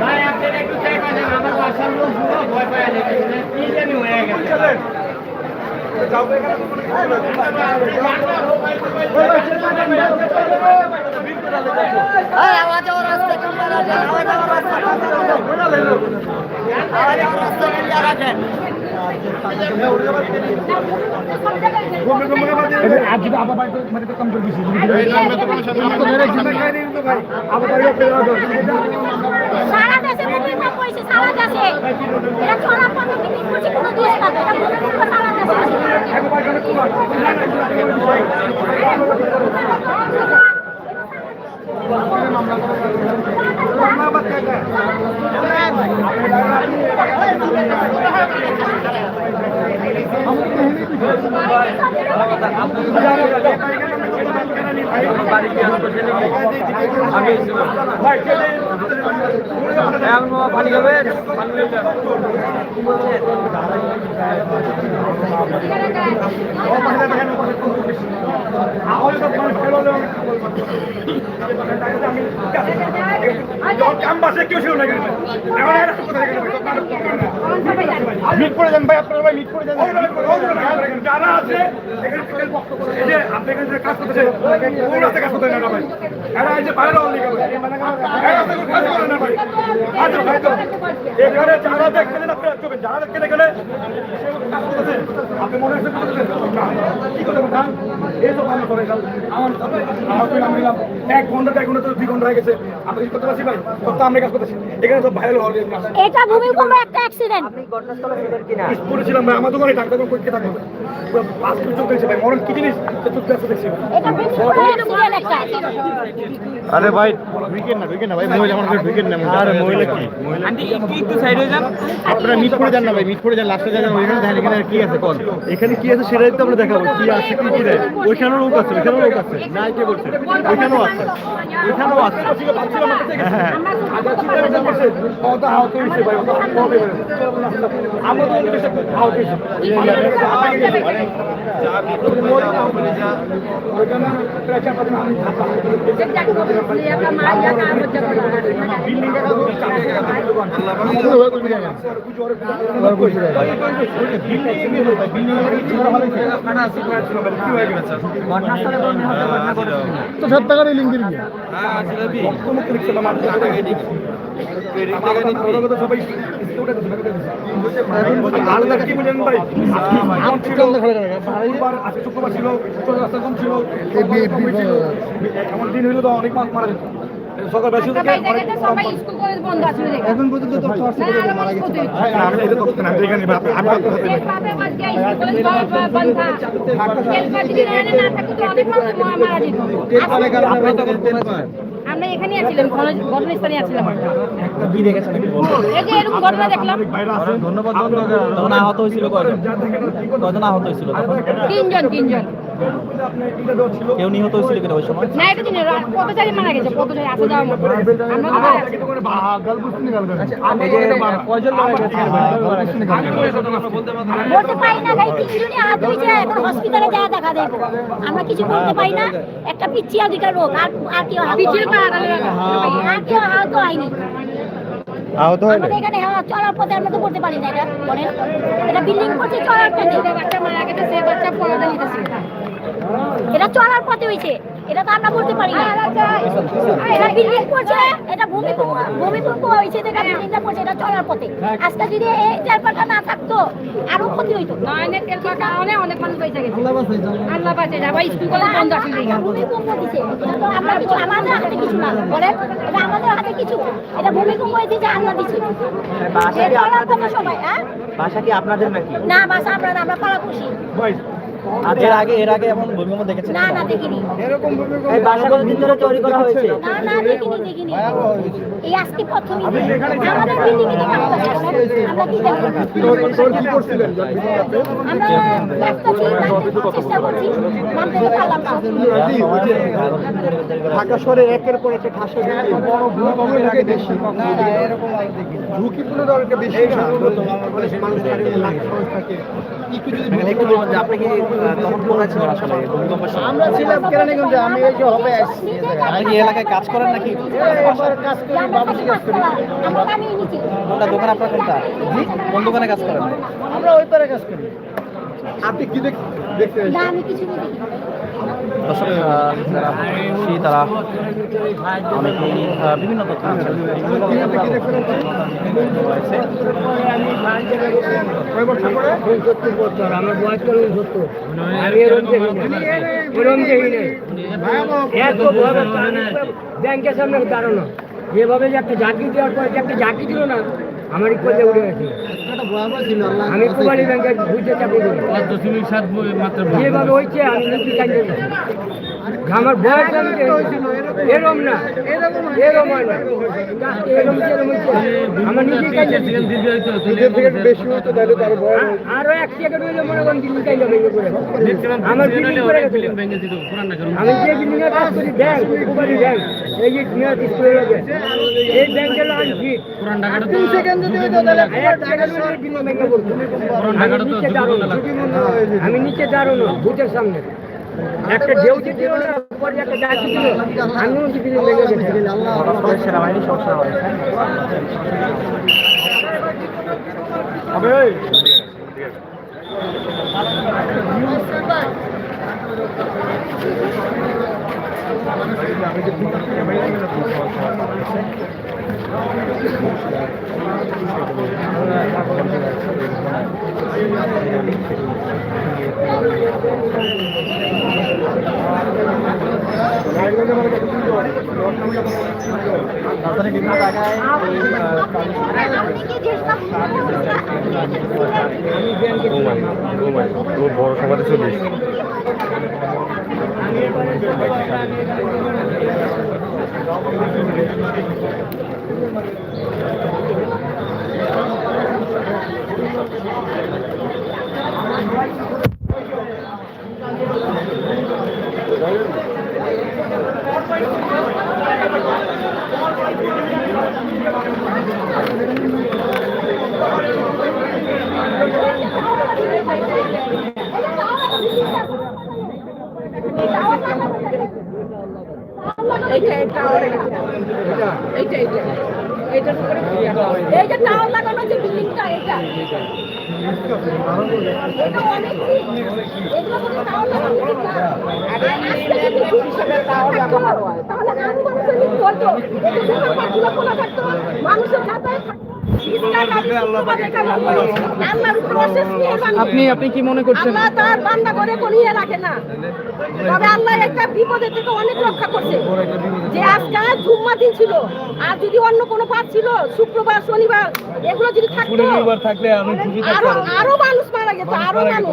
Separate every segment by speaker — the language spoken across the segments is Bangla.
Speaker 1: ভাই আপনারা একটু চাই পাবেন আমার বাসার লোক পুরো ভয় পায় গেছে কি জানি হয়ে গেছে
Speaker 2: आज pak itu mari kita tampil di sini.
Speaker 3: সারা দেশে সারা দেশে এটা চলা পদ্ধতি কোনো দোষ না এটা সারা দেশে
Speaker 1: পানি
Speaker 2: মিট করে দেন ভাই আপনারা ভাই মিট করে দেন।
Speaker 4: যারা আছে এখানে বক্তব্য আপনি এখানে কাজ ভাই? এরা এই যে বাইরে অনেক ভাই এরা কাজ করে না ভাই। এখানে যারা দেখছেন আপনি চোখে যারা দেখছেন এখানে সে কাজ করতেছে আপনি মনে হচ্ছে কি করতে পারেন এই তো ভালো করে গেল। আমার আমার আমি এক ঘণ্টা এক ঘণ্টা তো দুই ঘণ্টা হয়ে গেছে। আমরা কি করতে পারছি ভাই? তো আমরা কাজ করতেছি। এখানে সব ভাইরাল হওয়ার
Speaker 3: এটা ভূমিকম্প একটা অ্যাক্সিডেন্ট
Speaker 4: পড়েছিলাম ভাই আমার দোকানে ডাক্তার করতে থাকবে পুরো পাঁচ মিনিট চোখ দেখছি ভাই। মরণ কি জিনিস? দেখছি
Speaker 2: আরে ভাই উইকেট না উইকেট না ভাই মহিলা মানুষের উইকেট না আরে মহিলা কি?
Speaker 1: আন্টি একটু একটু সাইড হয়ে যান।
Speaker 2: আপনারা মিট করে যান না ভাই মিট করে যান লাস্টে যান ওইখানে দেখেন এখানে কি আছে কল। এখানে কি আছে সেটাই তো আমরা দেখাবো কি আছে কি কি দেয় ওইখানেও লোক আছে ওইখানেও লোক আছে না কে বলছে? ওইখানেও আছে ওইখানেও আছে। হ্যাঁ।
Speaker 4: বিল্ডিং
Speaker 2: তো সব টাকা লিঙ্ক?
Speaker 4: আজকে ছিল, অনেক মাছ মারা যেত। সকাল বেশি থেকে অনেক
Speaker 2: এখন পর্যন্ত তো ছশো করে মারা গেছে।
Speaker 4: হ্যাঁ, আমি এটা করতে না, আমি এখানে আমি- আমি আপনার সাথে
Speaker 3: আমরা এখানে আছিলাম ঘটনাস্থানে আছিলাম আমরা। এই যে এরকম ঘটনা দেখলাম।
Speaker 4: অনেক বাইরে আছে।
Speaker 1: ধন্যবাদ তখন আহত হয়েছিল কয়জন? কয়জন আহত হয়েছিল?
Speaker 3: তিনজন তিনজন।
Speaker 1: কেউ নিহত হয়েছিল কিনা ওই সময়?
Speaker 3: না এটা দিনে পথচারী মারা গেছে পথচারী আসা যাওয়ার মতো। আমরা তো বাইরে আছি।
Speaker 4: বলতে
Speaker 3: বলতে পারি না ভাই তিনজনই আহত হয়েছে? এখন হসপিটালে যা দেখা দেবো। আমরা কিছু বলতে পারি না। একটা পিচ্ছিয়া দুইটা রোগ আর আর কেউ আহত আর কেউ আহত হয়নি।
Speaker 2: আহত হয়
Speaker 3: আমাদের এখানে হ্যাঁ চলার পথে আমরা তো করতে পারি না এটা বলেন। এটা বিল্ডিং করছে চলার পথে। বাচ্চা মারা গেছে সে বাচ্চা পড়াতে নিতেছে। এটা চলার পথে হয়েছে।
Speaker 5: এটা তো আমরা বলতে পারি না। এটা বিল্ডিং পড়ছে এটা ভূমিকম্প ভূমিকম্প হয়েছে দেখা বিল্ডিংটা পড়ছে এটা চলার পথে। আজকে যদি এই তেলপাটা না থাকতো আরও ক্ষতি হইতো।
Speaker 6: অনেক তেলকার কারণে অনেক মানুষ বেঁচে গেছে। আল্লাহ বাঁচে যাবা স্কুল কলেজ বন্ধ আছে
Speaker 5: ভূমিকম্প দিছে। এটা তো আমরা কিছু আমাদের হাতে কিছু না। বলেন এটা আমাদের হাতে কিছু। এটা ভূমিকম্প হয়েছে যে আল্লাহ দিছে। সবাই হ্যাঁ?
Speaker 7: বাসা কি আপনাদের নাকি?
Speaker 5: না বাস আমরা না, আমরা পাড়াপড়শি
Speaker 7: আর এর আগে এর আগে এমন ভূমিকম্প দেখেছেন?
Speaker 5: না না দেখিনি।
Speaker 7: এই বাসা কতদিন ধরে তৈরি করা হয়েছে?
Speaker 5: না না দেখিনি দেখিনি। এই আজকে প্রথমই আমাদের বিল্ডিং এ আমরা কি আমরা ব্যস্ত ছিলাম চেষ্টা করছি। নামতে পারলাম না।
Speaker 2: ঢাকা শহরে একের পর একটা খাসা বড় ভূমিকম্প লাগে বেশি ঝুঁকিপূর্ণ ধরনের বেশি না। মানুষ থাকে। একটু
Speaker 7: যে আপনি কি তখন কোথায় ছিলেন আসলে ভূমিকম্পের সময়?
Speaker 2: আমরা ছিলাম কেরানীগঞ্জে আমি এই যে হবে আসছি।
Speaker 7: আপনি কি এলাকায় কাজ করেন নাকি?
Speaker 2: কাজ করি
Speaker 5: আমরা কাজ করি।
Speaker 7: কোনটা দোকান আপনার কোনটা? কোন দোকানে কাজ করেন?
Speaker 2: আমরা ওই পারে কাজ করি। আপনি কি দেখ- দেখতে
Speaker 5: না আমি কিছু দেখি।
Speaker 7: দর্শক যারা খুশি, তারা অনেকেই বিভিন্ন তথ্য
Speaker 1: ব্যাংকের সামনে দাঁড়ানো যেভাবে যে একটা ঝাঁকি দেওয়ার পরে যে একটা ঝাঁকি দিল না আমার গেছে। আমি কুমারী ব্যাংকে বুঝতে চাকরি করি।
Speaker 8: দশমিক সাত মাত্র
Speaker 1: যেভাবে হয়েছে, আমি নিজে কাজে আমার বয়স এরম না। এরম এরম যেরম আমার এক সেকেন্ড মনে করেন ভেঙে পড়ে আমার করে আমি যে কাজ করি, ব্যাংক, কুমারী ব্যাংক। এই যে এই ব্যাংকের লাইন
Speaker 8: পুরান ঢাকাটা তো
Speaker 2: সেকেন্ড যদি তাহলে
Speaker 1: পড়তো আমি নিচে দাঁড়ানো আমি নিচে দাঁড়ানো ভূতের সামনে। একটা ঢেউ পরে একটা ডাকি দিল আমি বিল্ডিং ভেঙে গেছে।
Speaker 7: ঘটনাস্থলে সেনাবাহিনী সমস্যা হয়েছে রাজধানীর বিভিন্ন জায়গায় এই, আহ,
Speaker 2: বড় সমাজে চলিস
Speaker 5: এই যে টাওয়ার লাগানো যে বিল্ডিংটা এটা। মানুষের
Speaker 7: আপনি আপনি কি মনে করছেন?
Speaker 5: আল্লাহ তার বান্দা করে করিয়ে রাখে না। তবে আল্লাহ একটা বিপদের থেকে অনেক রক্ষা করছে। যে আজকে জুম্মা দিন ছিল আর যদি অন্য কোনো বার ছিল শুক্রবার শনিবার এগুলো যদি থাকতো
Speaker 2: থাকলে
Speaker 5: আরও আরও মানুষ মারা যেত
Speaker 2: আরও
Speaker 5: মানুষ।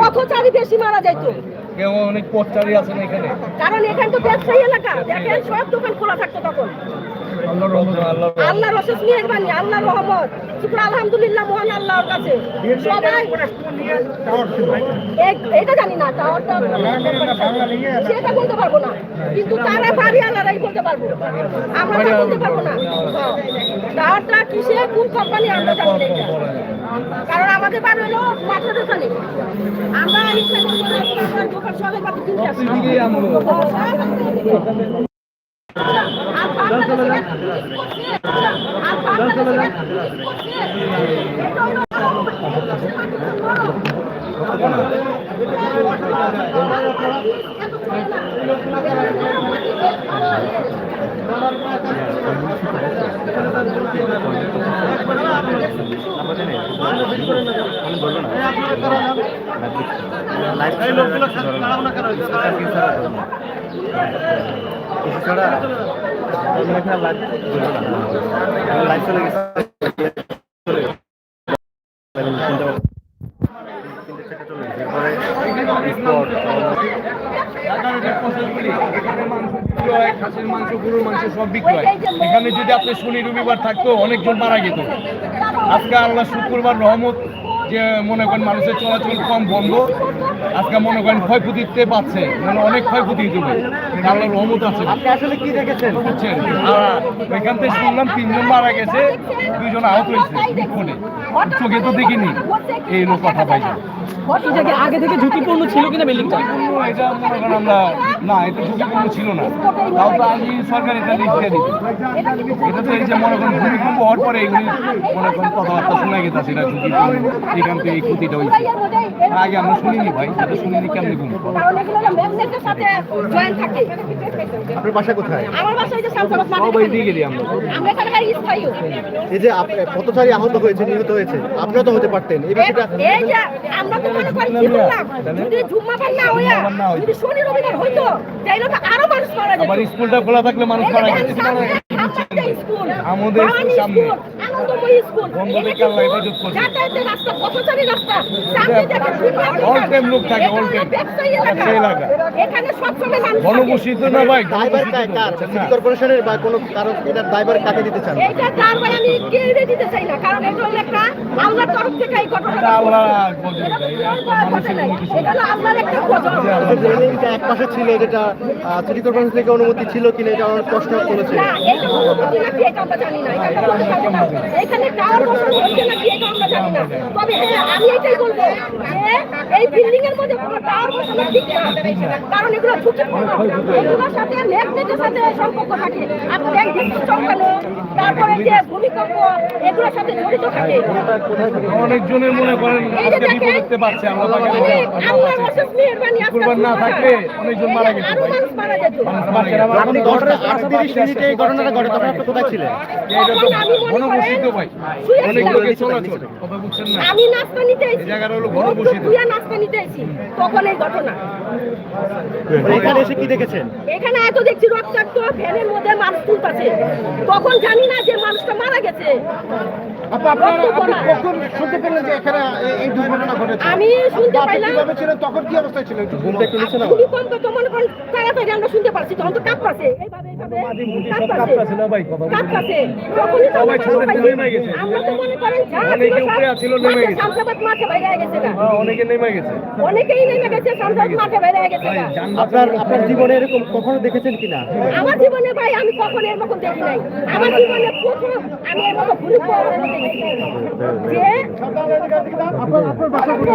Speaker 5: পথচারী বেশি মারা যেত
Speaker 2: কেউ অনেক পথচারী আছেন এখানে।
Speaker 5: কারণ এখানে তো ব্যবসায়ী এলাকা। দেখেন সব দোকান খোলা থাকতো তখন।
Speaker 2: আল্লাহ
Speaker 5: রসেস মেহরবানি আল্লাহ রহমত শুক্র আলহামদুলিল্লাহ মহান আল্লাহর কাছে। সবাই এটা জানি না টাওয়ারটা সেটা বলতে পারব না। কিন্তু তারা বাড়ি আলাদাই বলতে পারব। আমরা তা বলতে পারব না। হ্যাঁ। টাওয়ারটা কিসে কোন কোম্পানি আমরা জানি না কারণ আমাদের বাড়ি হলো মাত্র ওখানে আমরা ইচ্ছা করব না, দোকান সবাই বাড়ি কিনতে
Speaker 2: লোকগুলোর সাথে দাঁড়াও না কেন?
Speaker 7: এছাড়া
Speaker 9: মাংস মাংস সব এখানে যদি আপনি শনি রবিবার থাকতো, অনেকজন মারা যেত। আজকে আল্লাহ শুক্রবার রহমত। যে মনে করেন মানুষের চলাচল কম বন্ধ আজকে মনে করেন ক্ষয়ক্ষতিতে পাচ্ছে মানে অনেক ক্ষয়ক্ষতি পারে। আল্লাহ রহমত আছে।
Speaker 2: আপনি আসলে কি দেখেছেন?
Speaker 9: বুঝছেন? আর এখান থেকে শুনলাম তিনজন মারা গেছে দুইজন আহত হয়েছে বিক্ষণে চোখে তো দেখিনি। এই লোক কথা পাইছে।
Speaker 7: আগে থেকে ঝুঁকিপূর্ণ ছিল কিনা বিল্ডিংটা?
Speaker 9: এটা মনে করেন আমরা না এটা ঝুঁকিপূর্ণ ছিল না। তাও তো আগে সরকার এটা লিখে দিত। এটা তো এই যে মনে করেন ভূমিকম্প হওয়ার পরে এগুলি মনে করেন কথাবার্তা শোনা গেছে এটা ঝুঁকিপূর্ণ। এখান থেকে এই ক্ষতিটা হয়েছে। আগে আমরা শুনিনি ভাই এটা শুনিনি কেমনি ঘুম
Speaker 2: আপনার বাসা কোথায়?
Speaker 5: আমার বাসা ওই যে সামসাবাদ মাঠে
Speaker 9: সবাই আমরা।
Speaker 5: আমরা এখানকার স্থায়ী।
Speaker 2: এই যে আপ- পথচারী আহত হয়েছে নিহত হয়েছে। আপনিও তো হতে পারতেন। এই বিষয়টা
Speaker 5: এই যে আমরা তো মনে করি কি বললাম? যদি জুম্মাবার না হইয়া যদি শনি রবিবার হইতো তাইলে তো আরও মানুষ মারা যেত।
Speaker 9: আমার স্কুলটা খোলা থাকলে মানুষ মারা যেত।
Speaker 5: আমাদের স্কুল
Speaker 9: আমাদের
Speaker 5: বাঙালি
Speaker 9: সামনে।
Speaker 5: স্কুল, এখানে। যাতায়াতের রাস্তা পথচারী রাস্তা
Speaker 9: লোক থাকে,
Speaker 5: এলাকা। এখানে সবসময়
Speaker 9: ঘনবসিত না ভাই
Speaker 2: কার সিটি কর্পোরেশনের বা কোনো কারণ কাকে দিতে চান
Speaker 5: এইটা তার আমি কেড়ে দিতে চাই না কারণ এটা হলো একটা আল্লাহর তরফ থেকে এই ঘটনাটা
Speaker 9: আল্লাহ
Speaker 5: এটা
Speaker 9: চাই, এটা
Speaker 5: তো আল্লাহর
Speaker 9: মানুষের
Speaker 5: ঘটনা।
Speaker 9: কোনো কিছু
Speaker 5: এটা হলো আল্লাহর একটা গজব।
Speaker 2: এই যে রেলিংটা এক পাশে ছিল যেটা সিটি কর্পোরেশন থেকে অনুমতি ছিল কিনা এটা আমার প্রশ্ন করেছে
Speaker 5: না, এটা অনুমতি নাকি এটা আমরা জানি না। এটা আমরা বলতে পারব না। এখানে টাওয়ার বসানো হচ্ছে নাকি এটা আমরা জানি না। তবে হ্যাঁ, আমি এটাই বলব যে এই বিল্ডিং এর মধ্যে কোনো টাওয়ার বসানো ঠিক না। কারণ এগুলো ঝুঁকিপূর্ণ। এগুলোর সাথে ম্যাগনেটের সাথে সম্পর্ক থাকে। আপনি এই বিদ্যুৎ চমকানো, তারপরে যে ভূমিকম্প এগুলোর সাথে জড়িত থাকে
Speaker 9: অনেকজনের মনে করেন আজকে বিপদ পাচ্ছে আল্লাহ পাকের
Speaker 5: মানে আল্লাহর অশেষ মেহেরবানি আজকে
Speaker 9: শুক্রবার না থাকলে অনেকজন মারা গেছে
Speaker 5: মারা যেত।
Speaker 2: আপনি দশটা আটত্রিশ মিনিটে এই ঘটনাটা ঘটে তখন আপনি কোথায় ছিলেন
Speaker 9: এটা তো
Speaker 5: মনে
Speaker 9: ভাই অনেক চলাচল।
Speaker 5: আমি নাস্তা নিতে
Speaker 9: এই জায়গাটা হলো ঘনবসতিত।
Speaker 5: দুইয়া নাস্তা নিতে এসেছি। তখন এই ঘটনা?
Speaker 2: এখানে এসে কি দেখেছেন?
Speaker 5: এখানে এত দেখছি রক্তাক্ত ভ্যানের মধ্যে মানুষ তুলতেছে। তখন জানি না যে মানুষটা মারা গেছে। রক্ত পড়া।
Speaker 2: শুনতে পেলেন যে এখানে এই দুর্ঘটনা ঘটেছে?
Speaker 5: আমি শুনতে পাইলাম।
Speaker 2: তখন কি
Speaker 5: তো মনে করেন তাড়াতাড়ি আমরা শুনতে পারছি তখন এইভাবে এইভাবে তখনই তো আমরা
Speaker 9: সবাই ছোট
Speaker 5: পাইছি।
Speaker 9: নেমে গেছে।
Speaker 5: আমরা তো মনে করেন যা
Speaker 9: অনেকে উপরে
Speaker 5: সব
Speaker 9: নেমে গেছে।
Speaker 5: শামসাবাদ মাঠে বাইরে গেছে
Speaker 9: হ্যাঁ, অনেকে নেমে গেছে
Speaker 5: অনেকেই নেমে গেছে শামসাবাদ মাঠে বাইরে গেছে
Speaker 2: আপনার আপনার জীবনে এরকম কখনো দেখেছেন কিনা
Speaker 5: আমার জীবনে ভাই আমি কখনো এর মতন দেখি নাই আমার জীবনে প্রথম আমি এর মতো ভূমিকম্প দেখি নাই। যে শামসাবাদ মাঠে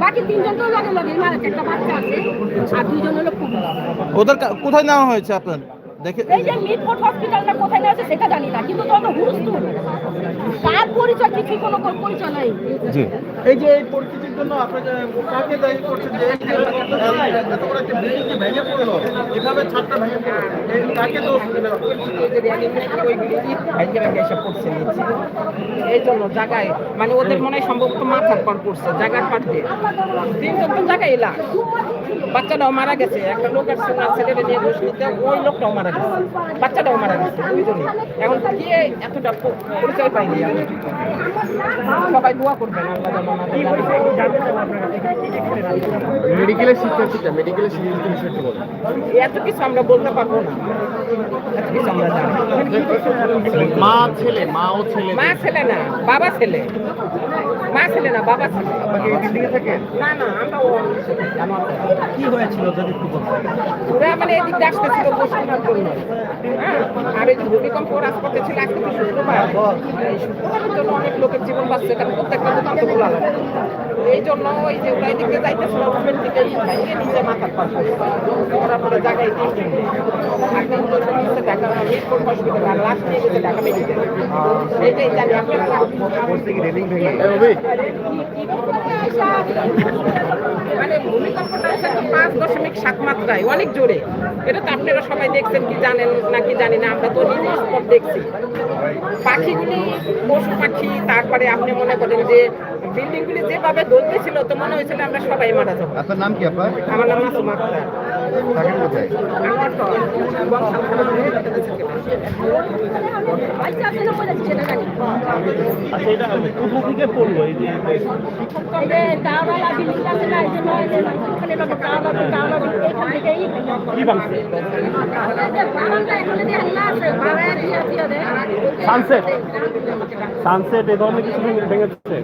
Speaker 5: বাকি তিনজন
Speaker 7: ওদের কোথায় নেওয়া হয়েছে আপনার
Speaker 2: দেখে-
Speaker 5: এই যে মিটফোর্ড হসপিটালটা কোথায় আছে সেটা জানি না কিন্তু কার পরিচয় কিছু কোনো পরিচয় নাই?
Speaker 2: জি। এই যে এই পরিস্থিতির জন্য আপনাকে কাকে দায়ী করছেন যে এত বড় একটা বিল্ডিং যে ভেঙে পড়ল এভাবে ছাদটা ভেঙে পড়ল এই কাকে দোষ দেবেন আপনি?
Speaker 8: এই জন্য জায়গায় মানে ওদের মনে হয় সম্ভবত মাথার পর পড়ছে জায়গার পার দিয়ে। তিনজন তো জায়গায় এলাম বাচ্চাটাও মারা গেছে একটা লোক আসছে না ছেলেকে নিয়ে ঘুষ নিতে ওই লোকটাও মারা গেছে। বাচ্চাটাও মারা গেছে দুইজনই এখন কে এতটা পরিচয় পাইনি আমি। সবাই দোয়া করবেন আল্লাহ
Speaker 2: মেডিকেলের শিক্ষার্থীটা মেডিকেলের শিক্ষার্থী বিষয়টি বলেন।
Speaker 8: এত কিছু আমরা বলতে পারব না। এত কিছু আমরা জানি
Speaker 2: মা ছেলে মা ও ছেলে
Speaker 8: মা ছেলে না বাবা ছেলে। মা ছেলে না বাবা ছেলে।
Speaker 2: আপনাকে এই বিল্ডিংয়ে থাকে
Speaker 8: না না আমরা ও আমার
Speaker 2: কি হয়েছিল যদি একটু বলতেন?
Speaker 8: ওরা মানে এদিক দিয়ে আসতেছিল বসুনের জন্য। হ্যাঁ আর এই ভূমিকম্প রাজপথে ছিল আজকে তো শুক্রবার। এই শুক্রবারের জন্য অনেক লোকের জীবন বাঁচছে কারণ প্রত্যেকটা দোকান তো খোলা লাগে এই জন্য ওই যে ওরা এদিকে যাইতেছিল রুমের দিকে নিচে মাথার পাশ ওরা পরে জায়গায় দিয়ে কিনবে আর তিনজন নিচে ঢাকা মিরপুর হসপিটাল? আর লাস্ট নিয়ে গেছে ঢাকা মেডিকেল এইটাই জানি আপনারা
Speaker 2: বলতে কি রেলিং ভেঙে
Speaker 8: মানে ভূমিকম্পটা হচ্ছে তো পাঁচ দশমিক সাত মাত্রায় অনেক জোরে। এটা তো আপনারা সবাই দেখছেন কি জানেন নাকি জানি না আমরা তো নিজে স্পট দেখছি। পাখিগুলি পশু পাখি তারপরে আপনি মনে করেন যে বিল্ডিংগুলি যেভাবে দলতেছিল তো মনে হয়েছিল আমরা সবাই মারা যাব।
Speaker 2: আপনার নাম কি আপনার?
Speaker 8: আমার নাম মাসুম আক্তার।
Speaker 2: থাকেন কোথায়।
Speaker 5: আচ্ছা
Speaker 2: কোথা থেকে পড়ল এই যে সানসেট সানসেট এই ধরনের কিছু ভেঙে ভেঙেছে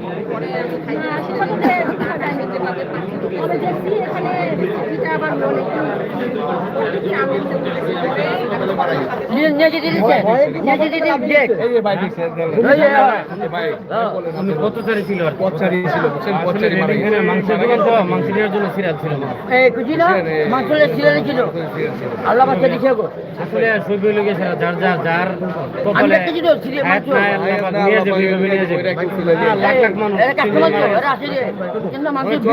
Speaker 10: আল্লাহ বাচ্চা দিছে গো।
Speaker 1: আসলে সবই যার যার যার কপালে
Speaker 10: দেখতেছি তো, সিরিয়াল
Speaker 1: হায়াত
Speaker 10: মাংস।
Speaker 1: নাই, আল্লাহ পাক নিয়ে যাবে, নিয়ে যাবে। লাখ লাখ মানুষ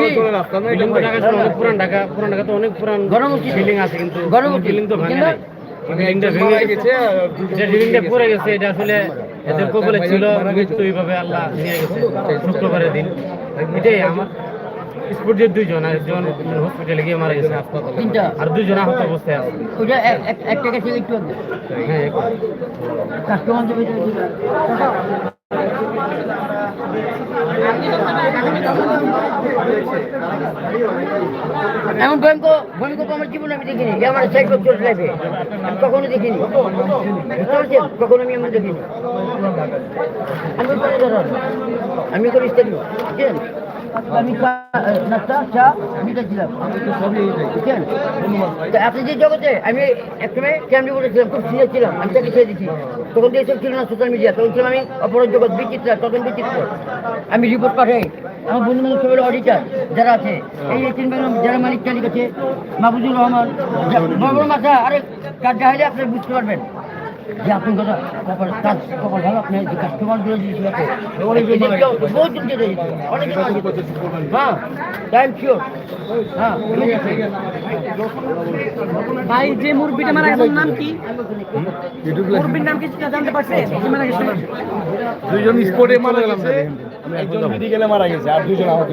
Speaker 10: এরা কাস্টমার তো এরা আসে রে কিন্তু মানুষ ভিড়
Speaker 1: বিল্ডিং তো ঢাকা শহরে অনেক পুরান ঢাকা পুরান ঢাকা তো অনেক পুরান
Speaker 10: গণমুখী।
Speaker 1: বিল্ডিং আছে কিন্তু
Speaker 10: গণমুখী।
Speaker 1: বিল্ডিং তো ভাঙে নাই বিল্ডিংটা ভেঙে গেছে যে বিল্ডিংটা পড়ে গেছে এটা আসলে এদের কপালে ছিল মৃত্যু এইভাবে আল্লাহ নিয়ে গেছে। শুক্রবারের দিন। এটাই আমার স্পোর্টের দুইজন একজন হসপিটালে গিয়ে মারা গেছে হাসপাতালে। আর দুইজন আহত অবস্থায় আছে।
Speaker 10: ওটা এক- এক- এক টাকা থেকে একটু
Speaker 1: হ্যাঁ
Speaker 10: কাস্টমার এমন ভয়ঙ্ক ভয়ঙ্কর আমার জীবনে আমি দেখিনি। যে আমার সাইকেল চলে আমি কখনো দেখিনি। কখনো আমি আমার দেখিনি। আমি আমি করি স্টেডিও আপনি যে জগতে, আমি একসময় বলেছিলাম, খুব সিরিয়াস ছিলাম, আমি তাকে ছেড়ে দিচ্ছি তখন এসব ছিল না সোশ্যাল মিডিয়া তখন ছিলাম আমি অপরাধ জগৎ বিচিত্র তখন বিচিত্র। আমি রিপোর্ট পাঠাই। আমার বন্ধু বান্ধব সবাই অডিটার যারা আছে, এই তিন যারা মালিক, চালিক আছে, মাহবুজুর রহমান মাথা আরে কাজ আপনি বুঝতে পারবেন। যে আপনি কথা কপাল কাজ কপাল ভালো আপনি যে কাস্টমারগুলো যে বহুত জন কেটে অনেক হ্যাঁ টাইম শিওর হ্যাঁ
Speaker 8: ভাই যে মুরব্বিটা মারা গেছে নাম কি? মুরব্বির নাম কি জানতে পারছে মারা গেছে?
Speaker 2: দুইজন স্পোর্টে মারা গেলাম একজন মেডিকেলে মারা গেছে আর দুইজন আহত